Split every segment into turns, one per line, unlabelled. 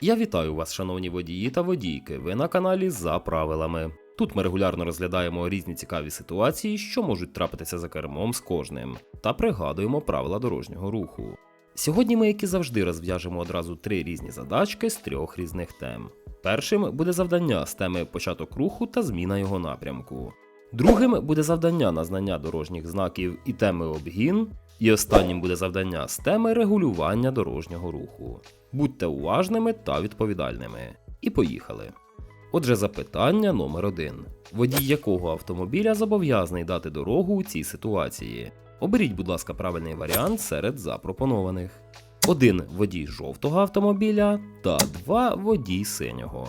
Я вітаю вас, шановні водії та водійки. Ви на каналі за правилами. Тут ми регулярно розглядаємо різні цікаві ситуації, що можуть трапитися за кермом з кожним, та пригадуємо правила дорожнього руху. Сьогодні ми, як і завжди, розв'яжемо одразу три різні задачки з трьох різних тем. Першим буде завдання з теми початок руху та зміна його напрямку. Другим буде завдання на знання дорожніх знаків і теми обгін. І останнім буде завдання з теми регулювання дорожнього руху. Будьте уважними та відповідальними. І поїхали. Отже, запитання номер 1 Водій якого автомобіля зобов'язаний дати дорогу у цій ситуації? Оберіть, будь ласка, правильний варіант серед запропонованих. 1 водій жовтого автомобіля та 2 водій синього.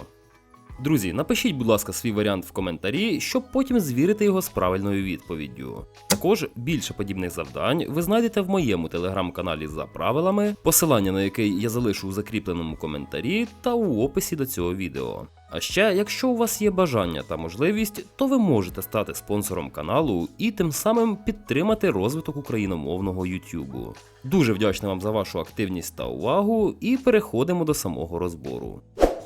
Друзі, напишіть, будь ласка, свій варіант в коментарі, щоб потім звірити його з правильною відповіддю. Також більше подібних завдань ви знайдете в моєму телеграм-каналі за правилами, посилання на який я залишу у закріпленому коментарі та у описі до цього відео. А ще, якщо у вас є бажання та можливість, то ви можете стати спонсором каналу і тим самим підтримати розвиток україномовного YouTube. Дуже вдячний вам за вашу активність та увагу, і переходимо до самого розбору.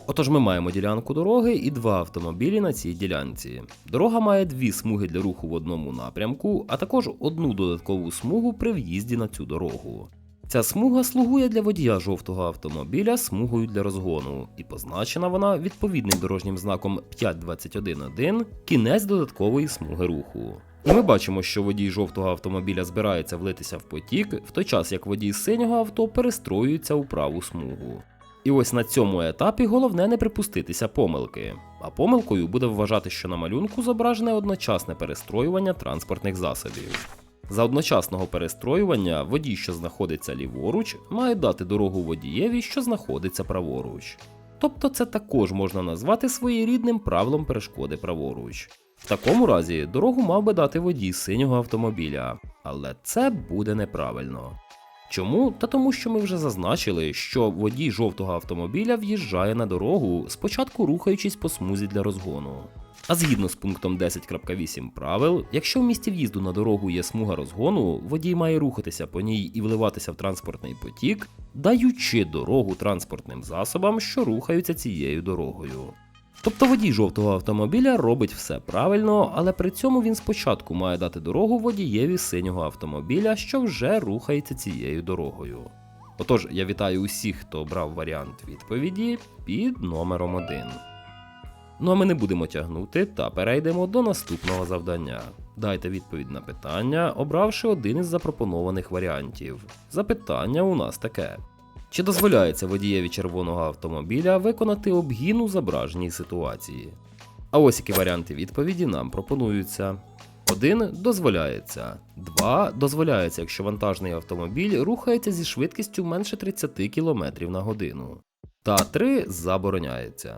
Отож, ми маємо ділянку дороги і два автомобілі на цій ділянці. Дорога має дві смуги для руху в одному напрямку, а також одну додаткову смугу при в'їзді на цю дорогу. Ця смуга слугує для водія жовтого автомобіля смугою для розгону, і позначена вона відповідним дорожнім знаком 521.1 кінець додаткової смуги руху. І ми бачимо, що водій жовтого автомобіля збирається влитися в потік, в той час як водій синього авто перестроюється у праву смугу. І ось на цьому етапі головне не припуститися помилки. А помилкою буде вважати, що на малюнку зображене одночасне перестроювання транспортних засобів. За одночасного перестроювання водій, що знаходиться ліворуч, має дати дорогу водієві, що знаходиться праворуч. Тобто це також можна назвати своєрідним правилом перешкоди праворуч. В такому разі дорогу мав би дати водій синього автомобіля, але це буде неправильно. Чому? Та тому, що ми вже зазначили, що водій жовтого автомобіля в'їжджає на дорогу, спочатку рухаючись по смузі для розгону. А згідно з пунктом 10.8 правил, якщо в місті в'їзду на дорогу є смуга розгону, водій має рухатися по ній і вливатися в транспортний потік, даючи дорогу транспортним засобам, що рухаються цією дорогою. Тобто водій жовтого автомобіля робить все правильно, але при цьому він спочатку має дати дорогу водієві синього автомобіля, що вже рухається цією дорогою. Отож, я вітаю усіх, хто обрав варіант відповіді під номером 1. Ну а ми не будемо тягнути та перейдемо до наступного завдання. Дайте відповідь на питання, обравши один із запропонованих варіантів. Запитання у нас таке: чи дозволяється водієві червоного автомобіля виконати обгін у зображеній ситуації? А ось які варіанти відповіді нам пропонуються. 1 дозволяється. 2 дозволяється, якщо вантажний автомобіль рухається зі швидкістю менше 30 км на годину. Та 3 забороняється.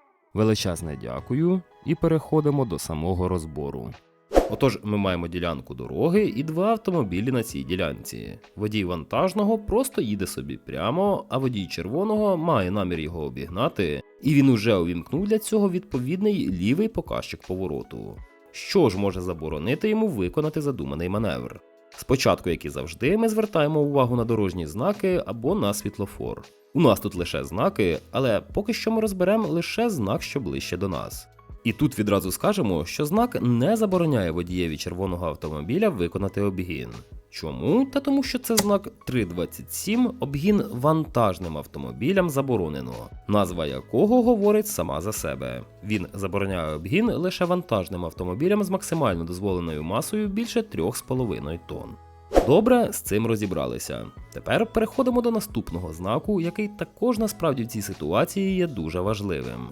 Величезне дякую і переходимо до самого розбору. Отож, ми маємо ділянку дороги і два автомобілі на цій ділянці. Водій вантажного просто їде собі прямо, а водій червоного має намір його обігнати, і він уже увімкнув для цього відповідний лівий показчик повороту. Що ж може заборонити йому виконати задуманий маневр? Спочатку, як і завжди, ми звертаємо увагу на дорожні знаки або на світлофор. У нас тут лише знаки, але поки що ми розберемо лише знак, що ближче до нас. І тут відразу скажемо, що знак не забороняє водієві червоного автомобіля виконати обгін. Чому? Та тому, що це знак 327 обгін вантажним автомобілям заборонено, назва якого говорить сама за себе. Він забороняє обгін лише вантажним автомобілям з максимально дозволеною масою більше 3,5 тонн. Добре, з цим розібралися. Тепер переходимо до наступного знаку, який також насправді в цій ситуації є дуже важливим.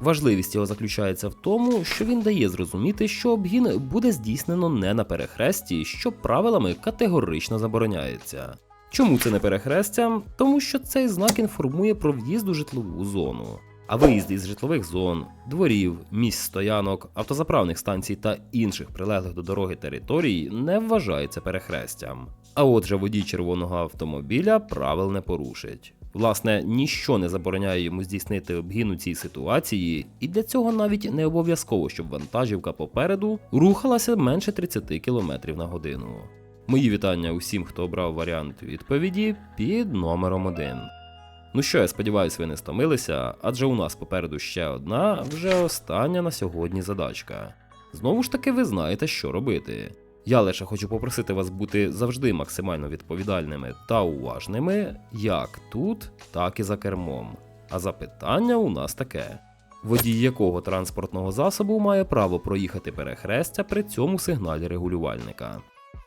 Важливість його заключається в тому, що він дає зрозуміти, що обгін буде здійснено не на перехресті, що правилами категорично забороняється. Чому це не перехрестя? Тому що цей знак інформує про в'їзд у житлову зону. А виїзд із житлових зон, дворів, місць стоянок, автозаправних станцій та інших прилеглих до дороги територій не вважається перехрестям. А отже, водій червоного автомобіля правил не порушить. Власне, ніщо не забороняє йому здійснити обгін у цій ситуації, і для цього навіть не обов'язково, щоб вантажівка попереду рухалася менше 30 км на годину. Мої вітання усім, хто обрав варіант відповіді під номером 1. Ну що, я сподіваюся, ви не стомилися, адже у нас попереду ще одна, вже остання на сьогодні задачка. Знову ж таки, ви знаєте, що робити. Я лише хочу попросити вас бути завжди максимально відповідальними та уважними, як тут, так і за кермом. А запитання у нас таке: водій якого транспортного засобу має право проїхати перехрестя при цьому сигналі регулювальника?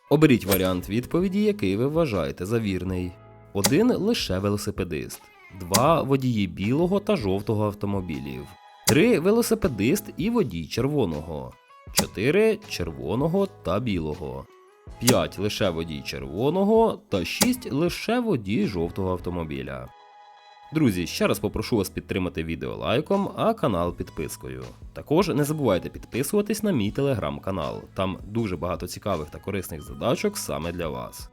Оберіть варіант відповіді, який ви вважаєте за вірний. Один лише велосипедист, два водії білого та жовтого автомобілів, три велосипедист і водій червоного, чотири червоного та білого, п'ять лише водій червоного та шість лише водій жовтого автомобіля. Друзі, ще раз попрошу вас підтримати відео лайком, а канал підпискою. Також не забувайте підписуватись на мій телеграм-канал, там дуже багато цікавих та корисних задачок саме для вас.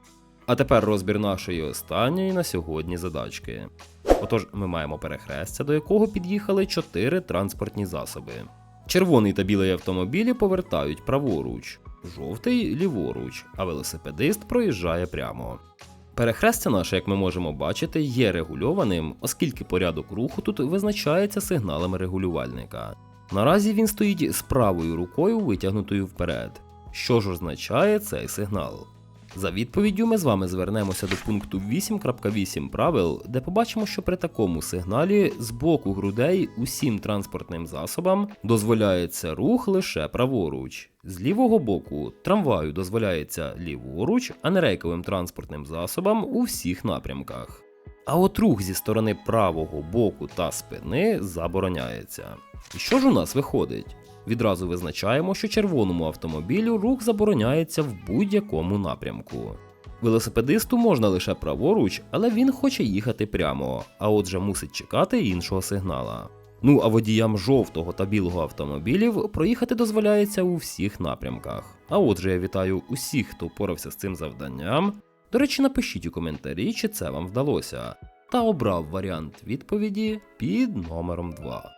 А тепер розбір нашої останньої на сьогодні задачки. Отож, ми маємо перехрестя, до якого під'їхали чотири транспортні засоби. Червоний та білий автомобілі повертають праворуч, жовтий ліворуч, а велосипедист проїжджає прямо. Перехрестя наше, як ми можемо бачити, є регульованим, оскільки порядок руху тут визначається сигналами регулювальника. Наразі він стоїть з правою рукою витягнутою вперед. Що ж означає цей сигнал? За відповіддю ми з вами звернемося до пункту 8.8 правил, де побачимо, що при такому сигналі з боку грудей усім транспортним засобам дозволяється рух лише праворуч. З лівого боку трамваю дозволяється ліворуч, а нерейковим транспортним засобам у всіх напрямках. А от рух зі сторони правого боку та спини забороняється. І що ж у нас виходить? Відразу визначаємо, що червоному автомобілю рух забороняється в будь-якому напрямку. Велосипедисту можна лише праворуч, але він хоче їхати прямо, а отже мусить чекати іншого сигнала. Ну а водіям жовтого та білого автомобілів проїхати дозволяється у всіх напрямках. А отже, я вітаю усіх, хто впорався з цим завданням. До речі, напишіть у коментарі, чи це вам вдалося, та обрав варіант відповіді під номером 2.